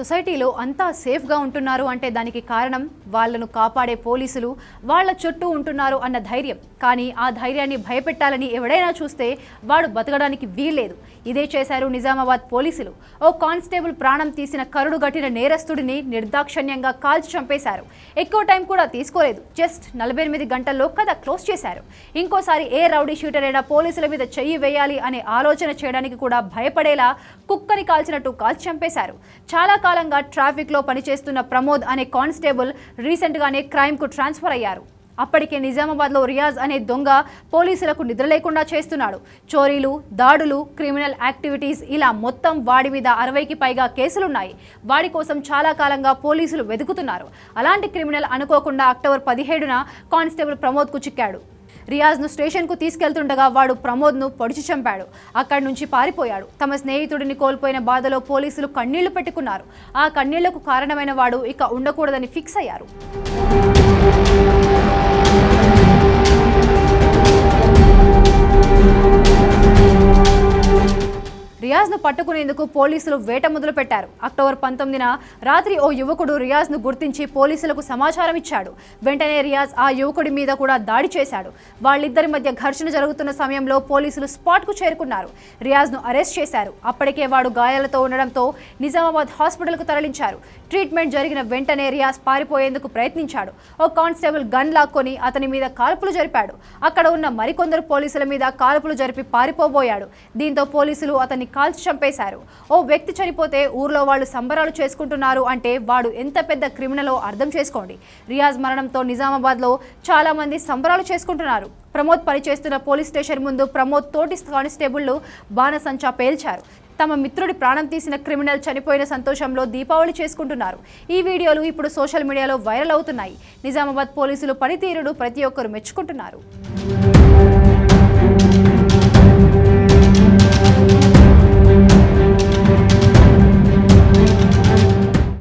సొసైటీలో అంతా సేఫ్గా ఉంటున్నారు అంటే దానికి కారణం వాళ్ళను కాపాడే పోలీసులు వాళ్ళ చుట్టూ ఉంటున్నారు అన్న ధైర్యం. కానీ ఆ ధైర్యాన్ని భయపెట్టాలని ఎవడైనా చూస్తే వాడు బతకడానికి వీల్లేదు. ఇదే చేశారు నిజామాబాద్ పోలీసులు. ఓ కానిస్టేబుల్ ప్రాణం తీసిన కరుడుగట్టిన నేరస్తుడిని నిర్దాక్షణ్యంగా కాల్చి చంపేశారు. ఎక్కువ టైం కూడా తీసుకోలేదు. జస్ట్ నలభై ఎనిమిది గంటల్లో కథ క్లోజ్ చేశారు. ఇంకోసారి ఏ రౌడీ షూటర్ అయినా పోలీసుల మీద చెయ్యి వేయాలి అనే ఆలోచన చేయడానికి కూడా భయపడేలా కుక్కని కాల్చినట్టు కాల్చి చంపేశారు. చాలా ట్రాఫిక్ ట్రాఫిక్లో పనిచేస్తున్న ప్రమోద్ అనే కానిస్టేబుల్ రీసెంట్గానే క్రైమ్కు ట్రాన్స్ఫర్ అయ్యారు. అప్పటికే నిజామాబాద్లో రియాజ్ అనే దొంగ పోలీసులకు నిద్ర లేకుండా చేస్తున్నాడు. చోరీలు దాడులు క్రిమినల్ యాక్టివిటీస్ ఇలా మొత్తం వాడి మీద అరవైకి పైగా కేసులున్నాయి. వాడి కోసం చాలా కాలంగా పోలీసులు వెతుకుతున్నారు. అలాంటి క్రిమినల్ అనుకోకుండా అక్టోబర్ పదిహేడున కానిస్టేబుల్ ప్రమోద్కు చిక్కాడు. రియాజ్ను స్టేషన్కు తీసుకెళ్తుండగా వాడు ప్రమోద్ను పొడిచి చంపాడు. అక్కడి నుంచి పారిపోయాడు. తమ స్నేహితుడిని కోల్పోయిన బాధలో పోలీసులు కన్నీళ్ళు పెట్టుకున్నారు. ఆ కన్నీళ్ళకు కారణమైన వాడు ఇక ఉండకూడదని ఫిక్స్ అయ్యారు. రియాజ్ను పట్టుకునేందుకు పోలీసులు వేట మొదలు పెట్టారు. అక్టోబర్ పంతొమ్మిదిన రాత్రి ఓ యువకుడు రియాజ్ను గుర్తించి పోలీసులకు సమాచారం ఇచ్చాడు. వెంటనే రియాజ్ ఆ యువకుడి మీద కూడా దాడి చేశాడు. వాళ్ళిద్దరి మధ్య ఘర్షణ జరుగుతున్న సమయంలో పోలీసులు స్పాట్కు చేరుకున్నారు. రియాజ్ను అరెస్ట్ చేశారు. అప్పటికే వాడు గాయాలతో ఉండడంతో నిజామాబాద్ హాస్పిటల్కు తరలించారు. ట్రీట్మెంట్ జరిగిన వెంటనే రియాజ్ పారిపోయేందుకు ప్రయత్నించాడు. ఓ కానిస్టేబుల్ గన్ లాక్కొని అతని మీద కాల్పులు జరిపాడు. అక్కడ ఉన్న మరికొందరు పోలీసుల మీద కాల్పులు జరిపి పారిపోబోయాడు. దీంతో పోలీసులు అతన్ని కాల్చి చంపేశారు. ఓ వ్యక్తి చనిపోతే ఊర్లో వాళ్ళు సంబరాలు చేసుకుంటున్నారు అంటే వాడు ఎంత పెద్ద క్రిమినలో అర్థం చేసుకోండి. రియాజ్ మరణంతో నిజామాబాద్లో చాలామంది సంబరాలు చేసుకుంటున్నారు. ప్రమోద్ పనిచేస్తున్న పోలీస్ స్టేషన్ ముందు ప్రమోద్ తోటి కానిస్టేబుళ్ళు బాణసంచా పేల్చారు. తమ మిత్రుడి ప్రాణం తీసిన క్రిమినల్ చనిపోయిన సంతోషంలో దీపావళి చేసుకుంటున్నారు. ఈ వీడియోలు ఇప్పుడు సోషల్ మీడియాలో వైరల్ అవుతున్నాయి. నిజామాబాద్ పోలీసులు పనితీరును ప్రతి ఒక్కరు మెచ్చుకుంటున్నారు.